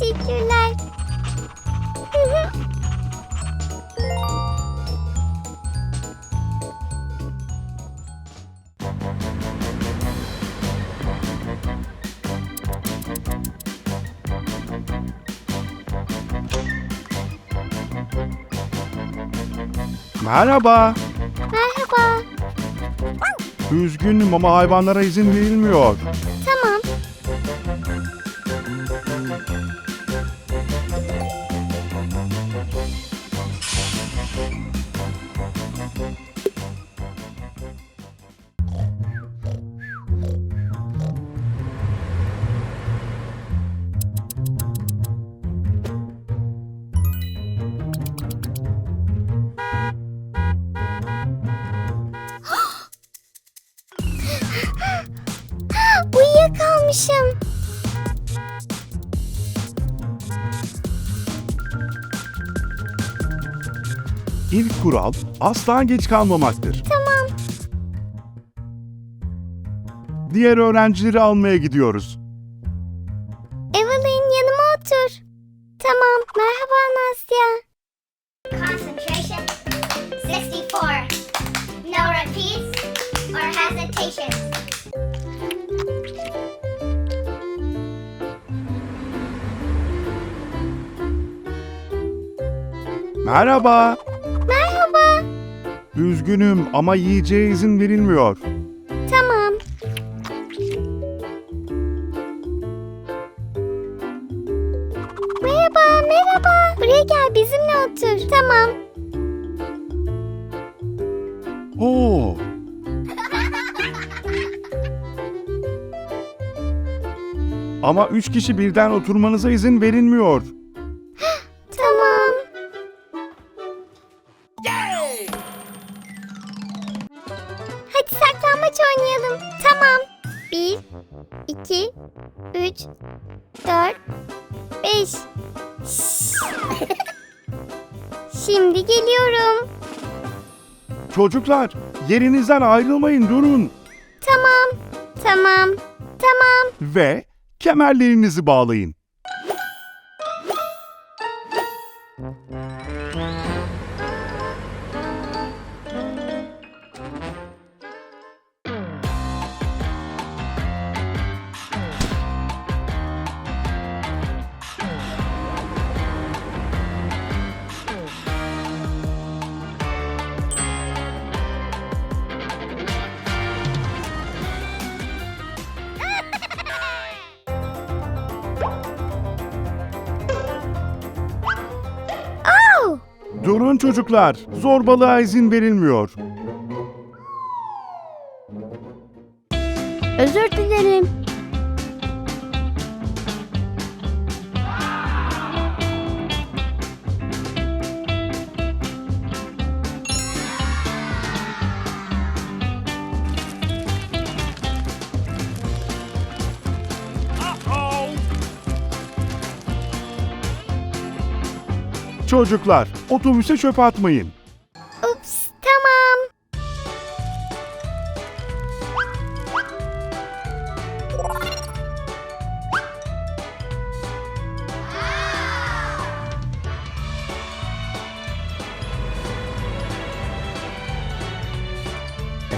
Teşekkürler. Merhaba. Merhaba. Üzgünüm ama hayvanlara izin verilmiyor. Tamam. İlk kural asla geç kalmamaktır. Tamam. Diğer öğrencileri almaya gidiyoruz. Evelyn yanıma otur. Tamam. Merhaba Nastya. Concentration 64. No repeats or hesitation. Merhaba. Merhaba. Üzgünüm ama yiyeceğe izin verilmiyor. Tamam. Merhaba, merhaba. Buraya gel bizimle otur. Tamam. Oo. Ama üç kişi birden oturmanıza izin verilmiyor. 2, 3, 4, 5. Şimdi geliyorum. Çocuklar yerinizden ayrılmayın durun. Tamam, tamam, tamam. Ve kemerlerinizi bağlayın. Durun çocuklar, zorbalığa izin verilmiyor. Özür dilerim. Çocuklar, otobüse çöp atmayın. Ups, tamam.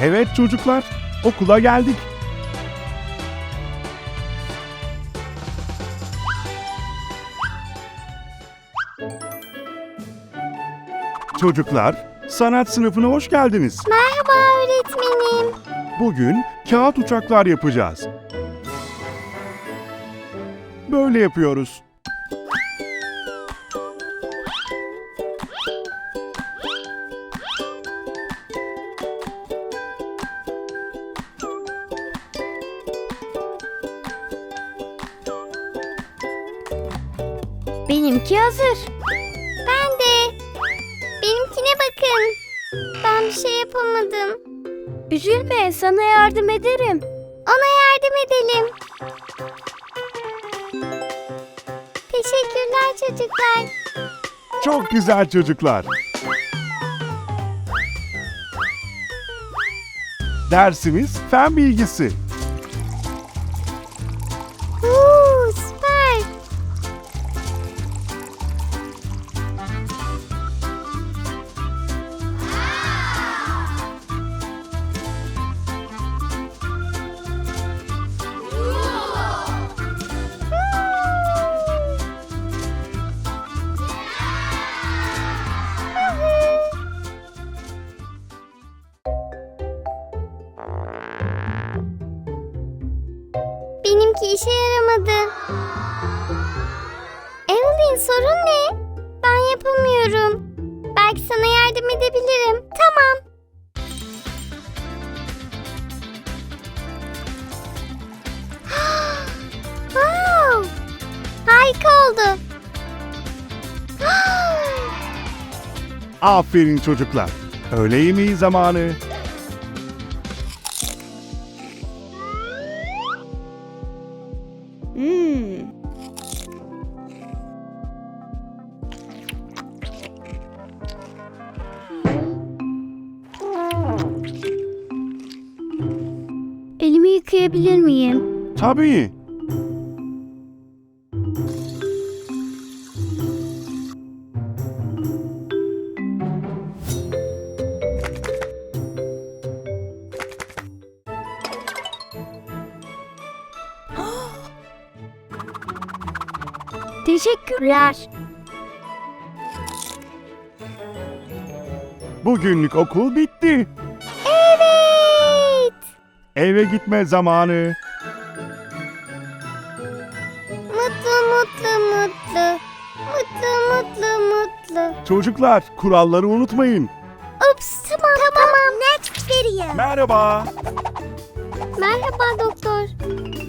Evet çocuklar, okula geldik. Çocuklar, sanat sınıfına hoş geldiniz. Merhaba öğretmenim. Bugün kağıt uçaklar yapacağız. Böyle yapıyoruz. Benimki hazır. Ben bir şey yapamadım. Üzülme, sana yardım ederim. Ona yardım edelim. Teşekkürler çocuklar. Çok güzel çocuklar. Dersimiz fen bilgisi. İşe yaramadı. Evelyn sorun ne? Ben yapamıyorum. Belki sana yardım edebilirim. Tamam. wow! Harika oldu. Aferin çocuklar. Öğle yemeği zamanı. Elimi yıkayabilir miyim? Tabii. Teşekkürler. Bugünlük okul bitti. Eve gitme zamanı. Mutlu mutlu mutlu. Mutlu mutlu mutlu. Çocuklar kuralları unutmayın. Ups tamam tamam. Next video. Merhaba. Merhaba doktor.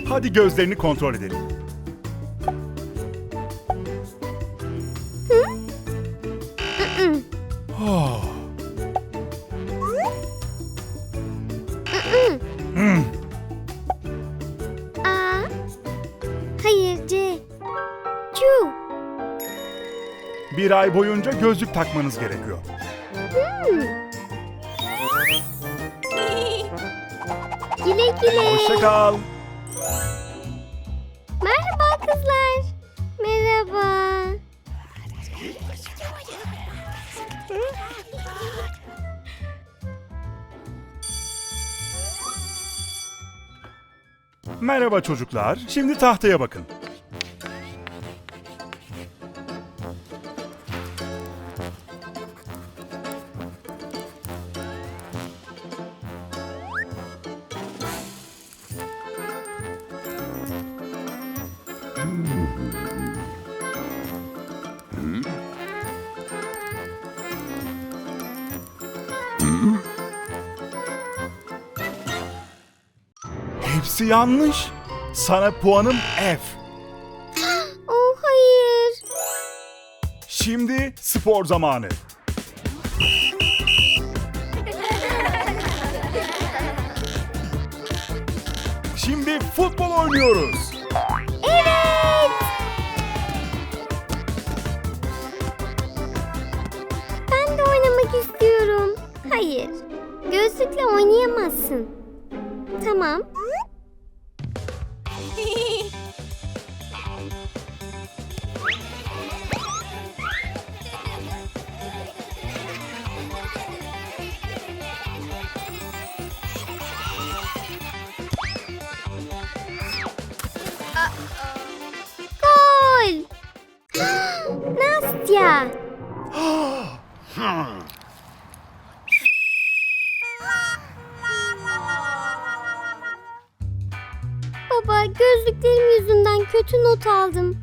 Hadi gözlerini kontrol edelim. Bir ay boyunca gözlük takmanız gerekiyor. Hmm. Güle güle. Hoşça kal. Merhaba kızlar. Merhaba. Merhaba çocuklar. Şimdi tahtaya bakın. Hepsi yanlış. Sana puanım F. Oh hayır. Şimdi spor zamanı. Şimdi futbol oynuyoruz. Evet. Hayır. Gözlükle oynayamazsın. Tamam. Baba gözlüklerim yüzünden kötü not aldım.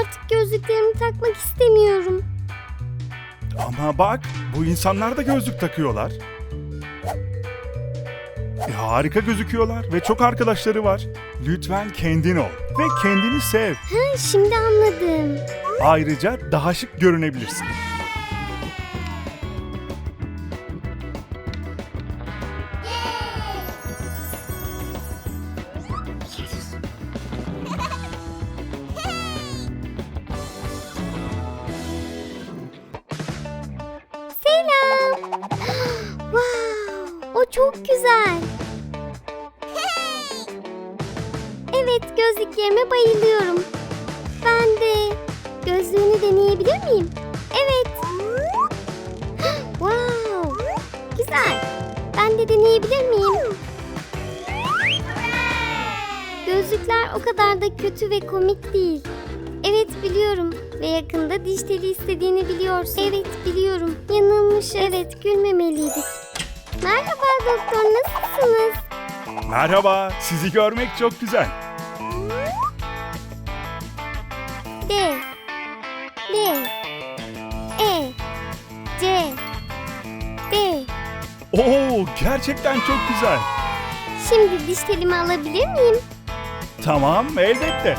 Artık gözlüklerimi takmak istemiyorum. Ama bak bu insanlar da gözlük takıyorlar. E, harika gözüküyorlar ve çok arkadaşları var. Lütfen kendin ol ve kendini sev. Ha, şimdi anladım. Ayrıca daha şık görünebilirsin. Çok güzel. Evet, gözlüklerime bayılıyorum. Ben de gözlüğünü deneyebilir miyim? Evet. wow, güzel. Ben de deneyebilir miyim? Gözlükler o kadar da kötü ve komik değil. Evet biliyorum ve yakında diş teli istediğini biliyorsun. Evet biliyorum. Yanılmış. Evet gülmemeliydik. Merhaba doktor, nasılsınız? Merhaba, sizi görmek çok güzel. D D E C B Oo, gerçekten çok güzel. Şimdi diş alabilir miyim? Tamam, elbette.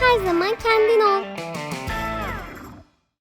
Her zaman kendin ol.